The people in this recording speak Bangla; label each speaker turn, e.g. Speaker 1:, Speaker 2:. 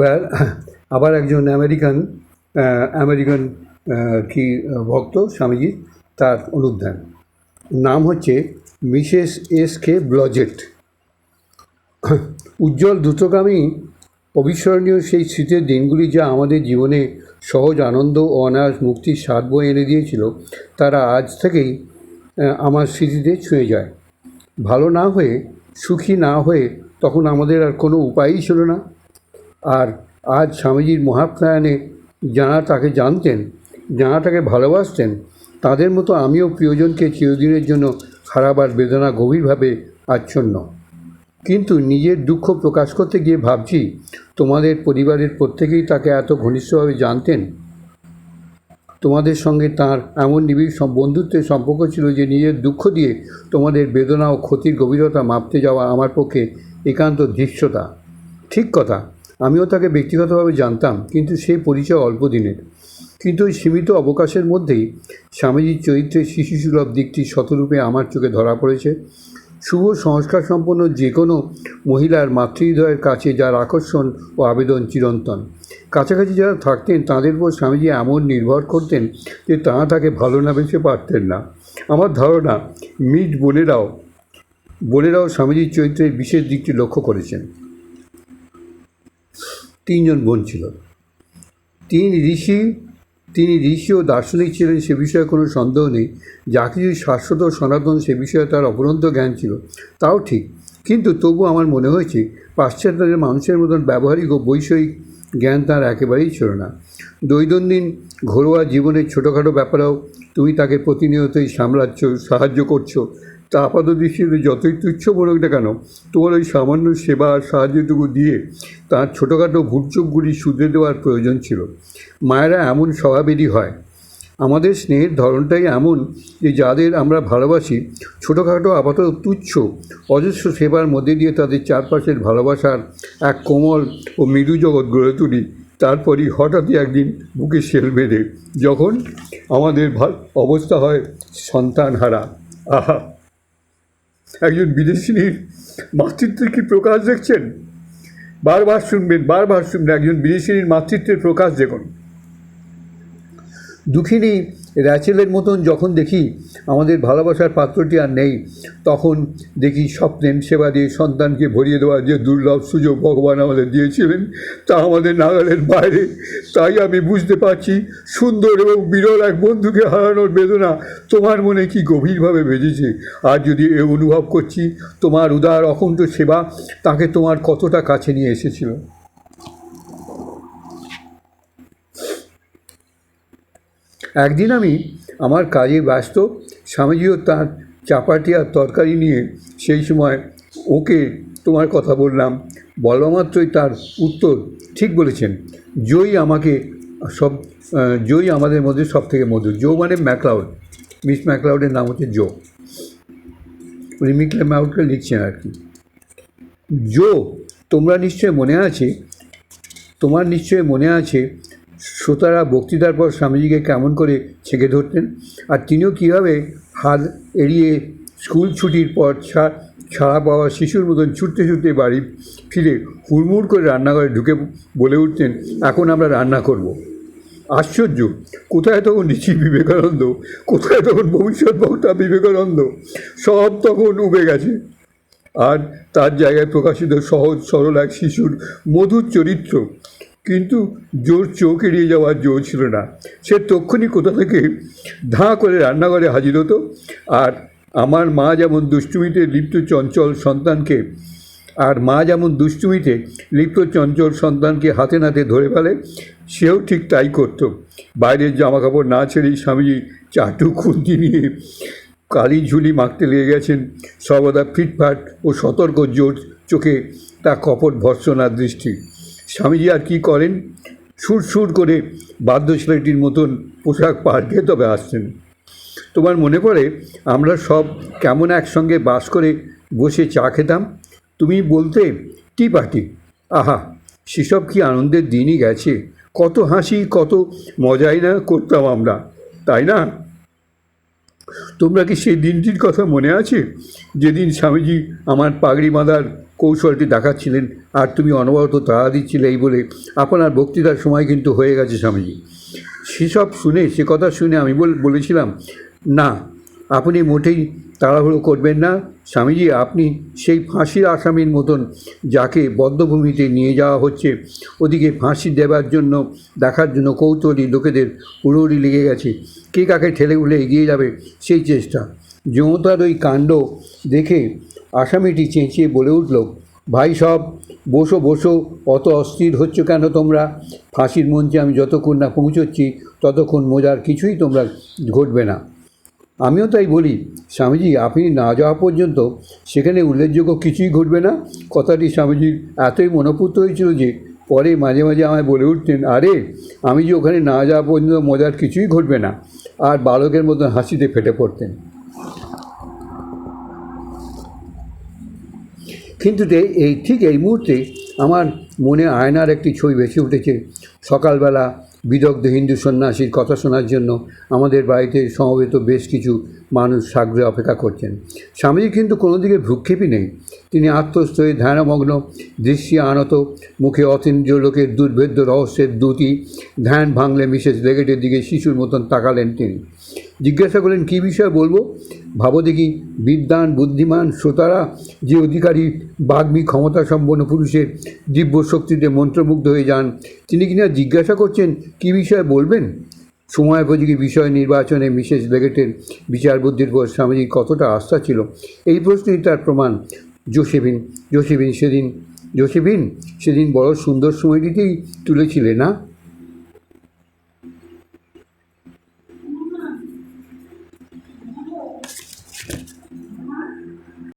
Speaker 1: এবার আবার একজন আমেরিকান আমেরিকান কি ভক্ত স্বামীজি তার অনুধ্যান নাম হচ্ছে মিসেস এস কে ব্লজেট। উজ্জ্বল দ্রুতগামী, অবিস্মরণীয় সেই শীতের দিনগুলি যা আমাদের জীবনে সহজ আনন্দ ও অনায়াস মুক্তির স্বাদ বয়ে এনে দিয়েছিল, তারা আজ থেকেই আমার স্মৃতিতে ছুঁয়ে যায়। ভালো না হয়ে, সুখী না হয়ে তখন আমাদের আর কোনো উপায়ই ছিল না। আর আজ স্বামীজির মহাপ্রয়াণে যাঁরা তাকে জানতেন, যাঁরা তাকে ভালোবাসতেন, তাদের মতো আমিও প্রিয়জনকে চিরদিনের জন্য খারাপ আর বেদনা গভীরভাবে আচ্ছন্ন। কিন্তু নিজের দুঃখ প্রকাশ করতে গিয়ে ভাবছি, তোমাদের পরিবারের প্রত্যেকেই তাকে এত ঘনিষ্ঠভাবে জানতেন? তোমাদের সঙ্গে তার এমন নিবিড় বন্ধুত্বের সম্পর্ক ছিল যে নিজের দুঃখ দিয়ে তোমাদের বেদনা ও ক্ষতির গভীরতা মাপতে যাওয়া আমার পক্ষে একান্ত দৃশ্যতা ঠিক কথা আমিও তাকে ব্যক্তিগতভাবে জানতাম, কিন্তু সেই পরিচয় অল্প দিনের। কিন্তু ওই সীমিত অবকাশের মধ্যেই স্বামীজির চরিত্রের শিশুসুলভ দিকটি শতরূপে আমার চোখে ধরা পড়েছে। শুভ সংস্কার সম্পন্ন যে কোনো মহিলার মাতৃহৃদয়ের কাছে যার আকর্ষণ ও আবেদন চিরন্তন। কাছাকাছি যারা থাকতেন, তাদের উপর স্বামীজি এমন নির্ভর করতেন যে তাঁরা তাকে ভালো না বেসে পারতেন না। আমার ধারণা, মিট বোনেরাও বোনেরাও স্বামীজির চরিত্রের বিশেষ দিকটি লক্ষ্য করেছেন। তিনজন বোন ছিল। তিন ঋষি, তিনি ঋষি ও দার্শনিক ছিলেন সে বিষয়ে কোনো সন্দেহ নেই। যা কিছু শাশ্বত সনাতন সে বিষয়ে তার অপরন্ত জ্ঞান ছিল, তাও ঠিক। কিন্তু তবু আমার মনে হয়েছে, পাশ্চাত্যের মানুষের মতন ব্যবহারিক ও বৈষয়িক জ্ঞান তার একেবারেই ছিল না। দৈনন্দিন ঘরোয়া জীবনের ছোটোখাটো ব্যাপারেও তুমি তাকে প্রতিনিয়তই সামলাচ্ছ সাহায্য করছ তা আপাত দৃষ্টিতে যতই তুচ্ছ হোক না কেন, তোমার ওই সামান্য সেবা আর সাহায্যটুকু দিয়ে তার ছোটোখাটো ভুটচোকগুলি শুধরে দেওয়ার প্রয়োজন ছিল। মায়েরা এমন স্বভাবেরই হয়। আমাদের স্নেহের ধরনটাই এমন যে যাদের আমরা ভালোবাসি, ছোটোখাটো আপাতত তুচ্ছ, অজস্র সেবার মধ্যে দিয়ে তাদের চারপাশের ভালোবাসার এক কোমল ও মৃদু জগৎ গড়ে তুলি। তারপরই হঠাৎই একদিন বুকে শেল বেঁধে, যখন আমাদের অবস্থা হয় সন্তান হারা আহা! একজন বিদেশিনীর মাতৃত্বের কি প্রকাশ দেখছেন? বারবার শুনবেন বারবার শুনবেন, একজন বিদেশিনীর মাতৃত্বের প্রকাশ দেখুন। দুঃখিনী র্যাচেলের মতন যখন দেখি আমাদের ভালোবাসার পাত্রটি আর নেই, তখন দেখি স্বপ্নেন সেবা দিয়ে সন্তানকে ভরিয়ে দেওয়ার যে দুর্লভ সুযোগ ভগবান আমাদের দিয়েছিলেন, তা আমাদের নাগালের বাইরে। তাই আমি বুঝতে পারছি, সুন্দর এবং বিরল এক বন্ধুকে হারানোর বেদনা তোমার মনে কি গভীরভাবে বেজেছে আর যদি এ অনুভব করছি, তোমার উদার অকুণ্ঠ সেবা তাকে তোমার কতটা কাছে নিয়ে এসেছিল। একদিন আমি আমার কাজে ব্যস্ত, স্বামীজিও তার চাপাটি আর তরকারি নিয়ে সেই সময় ওকে তোমার কথা বললাম। বলবা মাত্রই তার উত্তর ঠিক বলেছেন। জয়ই আমাকে সব জয়ই আমাদের মধ্যে সব থেকে মধুর। জো মানে ম্যাকলাউড। মিস ম্যাকলাউডের নাম হচ্ছে জো। উনি মিকলে ম্যাউডকে লিখছেন আর কি। জো, তোমরা নিশ্চয় মনে আছে, তোমার নিশ্চয়ই মনে আছে শ্রোতারা বক্তৃতার পর স্বামীজিকে কেমন করে ছেঁকে ধরতেন? আর তিনিও কীভাবে হাত এড়িয়ে স্কুল ছুটির পর ছাড়া পাওয়া শিশুর মতন ছুটতে ছুটতে বাড়ি ফিরে হুড়মুড় করে রান্নাঘরে ঢুকে বলে উঠতেন, এখন আমরা রান্না করব। আশ্চর্য! কোথায় তখন ঋষি বিবেকানন্দ? কোথায় তখন ভবিষ্যৎ বক্তা বিবেকানন্দ? সব তখন উবে গেছে। আর তার জায়গায় প্রকাশিত সহজ সরল এক শিশুর মধুর চরিত্র। কিন্তু জোর চোখ এড়িয়ে যাওয়ার জো ছিল না। সে তক্ষুনি কোথা থেকে ধাঁ করে রান্নাঘরে হাজির হতো আর আমার মা যেমন দুষ্টুমিতে লিপ্ত চঞ্চল সন্তানকে আর মা যেমন দুষ্টুমিতে লিপ্ত চঞ্চল সন্তানকে হাতে নাতে ধরে ফেলে, সেও ঠিক তাই করতো। বাইরের জামা কাপড় না ছেড়েই স্বামীজি চাটু খুন্তি নিয়ে কালি ঝুলি মাখতে লেগে গেছেন। সর্বদা ফিটফাট ও সতর্ক জোর চোখে তা কপট ভর্সনার দৃষ্টি। স্বামীজি আর কি করেন? সুর সুর করে বাদ্য ছেলেটির মতন পোশাক পাল্টে তবে আসছেন। তোমার মনে পড়ে আমরা সব কেমন একসঙ্গে বাস করে বসে চা খেতাম? তুমি বলতে, টি পার্টি। আহা, সেসব কি আনন্দের দিনই গেছে। কত হাসি, কত মজাই না করতাম আমরা, তাই না? তোমরা কি সেই দিনটির কথা মনে আছে? যেদিন স্বামীজি আমার পাগড়ি বাঁধার কৌশলটি দেখাচ্ছিলেন, আর তুমি অনবরত তাড়া দিচ্ছিলে এই বলে আপনার বক্তৃতার সময় কিন্তু হয়ে গেছে স্বামীজি। সেসব শুনে, সে কথা শুনে আমি বল, বলেছিলাম, না, আপনি মোটেই তাড়াহুড়ো করবেন না। স্বামীজি, আপনি সেই ফাঁসির আসামির মতন যাকে বদ্ধভূমিতে নিয়ে যাওয়া হচ্ছে, ওদিকে ফাঁসি দেবার জন্য, দেখার জন্য কৌতূহলী লোকেদের উড়োড়ি লেগে গেছে। কে কাকে ঠেলে উঠে এগিয়ে যাবে সেই চেষ্টা। যমতার ওই কাণ্ড দেখে আসামিটি চেঁচিয়ে বলে উঠল, ভাই সব, বসো বসো, অত অস্থির হচ্ছ কেন তোমরা? ফাঁসির মঞ্চে আমি যতক্ষণ না পৌঁছচ্ছি, ততক্ষণ মজার কিছুই তোমরা ঘটবে না। আমিও তাই বলি, স্বামীজি, আপনি না যাওয়া পর্যন্ত সেখানে উল্লেখযোগ্য কিছুই ঘটবে না? কথাটি স্বামীজির এতই মনোপুত হয়েছিল যে পরে মাঝে মাঝে আমায় বলে উঠতেন, আরে, আমি যে ওখানে না যাওয়া পর্যন্ত মজার কিছুই ঘটবে না। আর বালকের মতন হাসিতে ফেটে পড়তেন। কিন্তু এই ঠিক এই মুহূর্তে আমার মনে আয়নার একটি ছবি ভেসে উঠেছে। সকালবেলা বিদগ্ধ হিন্দু সন্ন্যাসীর কথা শোনার জন্য আমাদের বাড়িতে সমবেত বেশ কিছু মানুষ সাগ্রহে অপেক্ষা করছেন। স্বামীজি কিন্তু কোনো দিকে ভ্রুক্ষেপই নেই। তিনি আত্মস্থ হয়ে ধ্যানমগ্ন দৃশ্যে আনত, মুখে অতীন্দ্রিয় লোকের দুর্ভেদ্য রহস্যের দুটি ধ্যান ভাঙলে মিসেস লেগেটের দিকে শিশুর মতন তাকালেন তিনি। জিজ্ঞাসা করলেন, কী বিষয় বলব? ভাবো দেখি, বিদ্বান, বুদ্ধিমান, শ্রোতারা যে অধিকারী বাগ্মী ক্ষমতা সম্পন্ন পুরুষের দিব্য শক্তিতে মন্ত্রমুগ্ধ হয়ে যান, তিনি কিনা জিজ্ঞাসা করছেন, কী বিষয়ে বলবেন? সময়োপযোগী বিষয় নির্বাচনে মিসেস বিচার বুদ্ধির পর স্বামীজির কতটা আস্থা ছিল? এই প্রশ্নই তার প্রমাণ। জোসেফিন জোসেফিন সেদিন জোসেফিন, সেদিন বড় সুন্দর সময়টিতেই তুলেছিলে না?